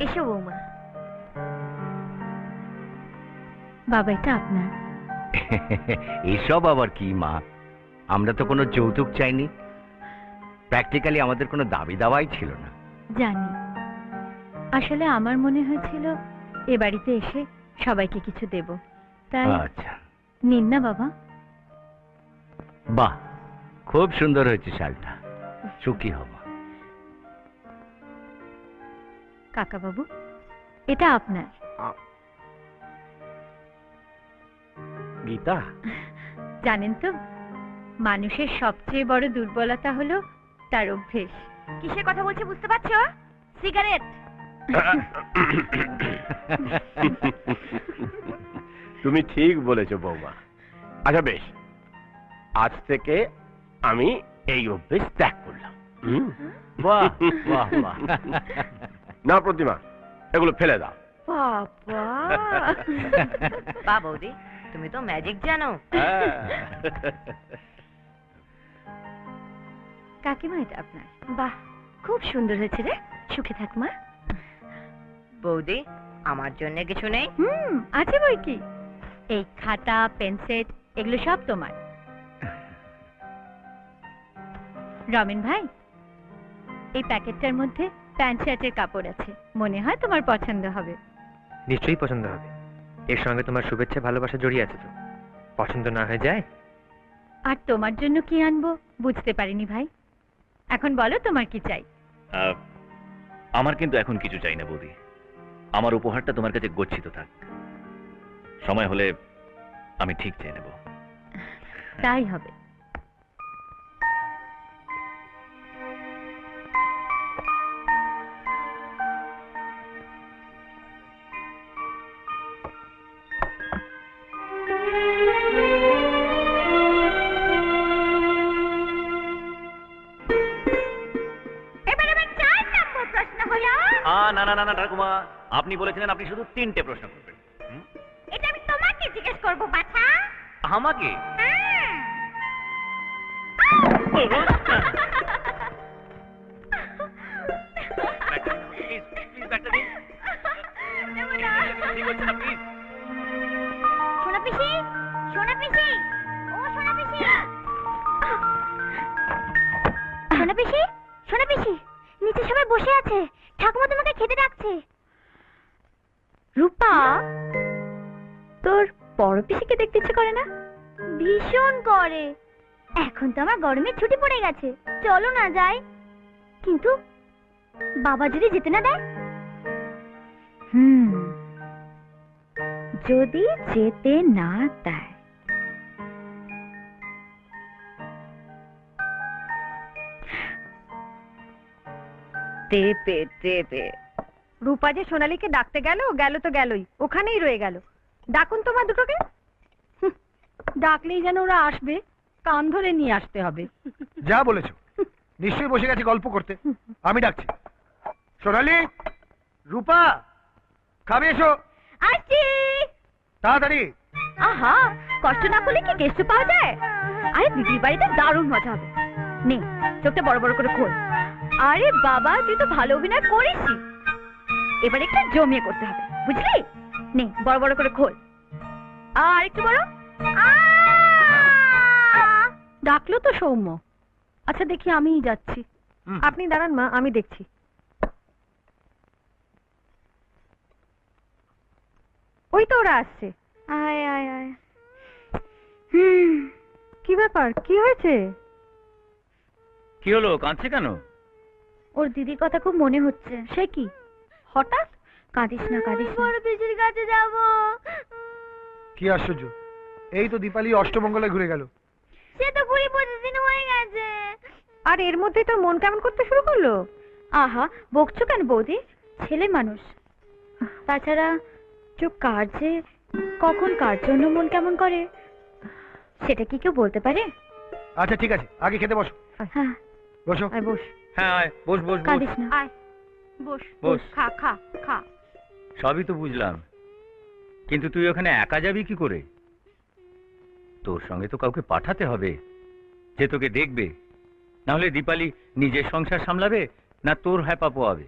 এসো বৌমা। বাবা এটা আপনার। এসব আবার কি মা? আমরা তো কোনো যৌতুক চাইনি। প্র্যাকটিক্যালি আমাদের কোনো দাবি দাওয়াই ছিল না। জানি। আসলে আমার মনে হয়েছিল এ বাড়িতে এসে সবাইকে কিছু দেব। তাই আচ্ছা। নিন না বাবা। বাহ খুব সুন্দর হয়েছে শালটা। সুখী হব। কাকা বাবু এটা আপনার। গীতা? জানেন তো মানুষের সবচেয়ে বড় দুর্বলতা হলো তার অভ্যেস। কিসের কথা বলছে বুঝতে পারছ? সিগারেট। তুমি ঠিক বলেছ বৌমা। আচ্ছা বেশ। আজ থেকে আমি এই অভ্যেস ত্যাগ করলাম। হুম? বাহ বাহ বাহ। না প্রতিমা এগুলো ফেলে দাও। বাবা। বা বৌদি তুমি তো ম্যাজিক জানো। কাকিমা এটা আপনার। বাহ খুব সুন্দর হয়েছে রে। সুখে থাক মা। বৌদি আমার জন্য কিছু নেই? হুম আছে বই কি? এই খাতা পেন্সিল এগুলো সব তোমার। রমেন ভাই এই প্যাকেটটার মধ্যে প্যান্ট শার্টের কাপড় আছে। মনে হয় তোমার পছন্দ হবে। নিশ্চয়ই পছন্দ হবে। এর সঙ্গে তোমার শুভেচ্ছা ভালোবাসা জড়িয়ে আছে তো। পছন্দ না হয়ে যায়? আর তোমার জন্য কি আনব? বুঝতে পারিনি ভাই। এখন বলো তোমার কি চাই। আহ, আমার কিন্তু এখন কিছু চাই না বৌদি। আমার উপহারটা তোমার কাছে গচ্ছিত থাক। সময় হলে আমি ঠিক চেয়ে নেব। তাই হবে। না না না না ঠাকুমা। আপনি বলেছিলেন আপনি শুধু তিনটে প্রশ্ন করবেন। এটা আমি তোমাকে জিজ্ঞেস করব বাছা। আমাকে। সোনা পিসি সোনা পিসি। ও পিসি। সোনা পিসি। নিচে সবাই বসে আছে। ঠাকুমা তোমাকে খেতে ডাকছে। রূপা তোর বড় পিসিকে দেখতে ইচ্ছে করে না? ভীষণ করে। এখন তো আমার গরমের ছুটি পড়ে গেছে। চলো না যাই। কিন্তু বাবা যদি যেতে না দেয়? হুম। যদি যেতে না দেয়। দেবে দেবে। রূপা যে সোনালীকে ডাকতে গেল গেল তো গেলই। ওখানেই রয়ে গেল। ডাকুন তোমার দুটোকে। ডাকলেই যেন ওরা আসবে কান ধরে নিয়ে আসতে হবে। যা বলেছ। নিশ্চয়ই বসে গেছে গল্প করতে। আমি ডাকছি। সোনালি রূপা খাবে এসো। আসছি। তাড়াতাড়ি। আহা কষ্ট না করলে কি কেষ্ট পাওয়া যায়? আরে দিদির বাড়িতে দারুণ মজা হবে। নে চোখটা বড় বড় করে খোল। আরে বাবা তুই তো ভালো অভিনয় করিসই এবার একটু জমিয়ে করতে হবে বুঝলি? নে বড় বড় করে খোল। আর একটু বড় ডাকলো তো সৌম্য। আচ্ছা দেখি আমিই যাচ্ছি। আপনি দাঁড়ান মা আমি দেখছি। ওই তো ওরা আসছে। আয় আয় আয়। হুম কি ব্যাপার? কি হয়েছে? কি হলো কাঁদছে কেন? ওর দিদির কথা খুব মনে হচ্ছে। সে কি? হঠাৎ? কাঁদিস না কাঁদিস না। বড় পিসির কাছে যাব। কি আশ্চর্য। এই তো দীপালি অষ্টমঙ্গলে ঘুরে গেল। সে তো কুড়ি পঁচিশ দিন হয়ে গেছে। আর এর মধ্যেই তোর মন কেমন করতে শুরু করল? আহা বকছো কেন বৌদি? ছেলে মানুষ। তাছাড়া চুপ কার যে কখন কার জন্য মন কেমন করে? সেটা কি কেউ বলতে পারে? আচ্ছা ঠিক আছে। আগে খেতে বসো। হ্যাঁ। বসো। আয় বস। হ্যাঁ আয়, বস বস বস। কাঁদিস না। আয় বস বস। খা খা খা। সবই তো বুঝলাম। কিন্তু তুই ওখানে একা যাবি কি করে? তোর সঙ্গে তো কাউকে পাঠাতে হবে। যে তোকে দেখবে। না হলে দীপালি নিজের সংসার সামলাবে না তোর হ্যাপা পোয়াবে।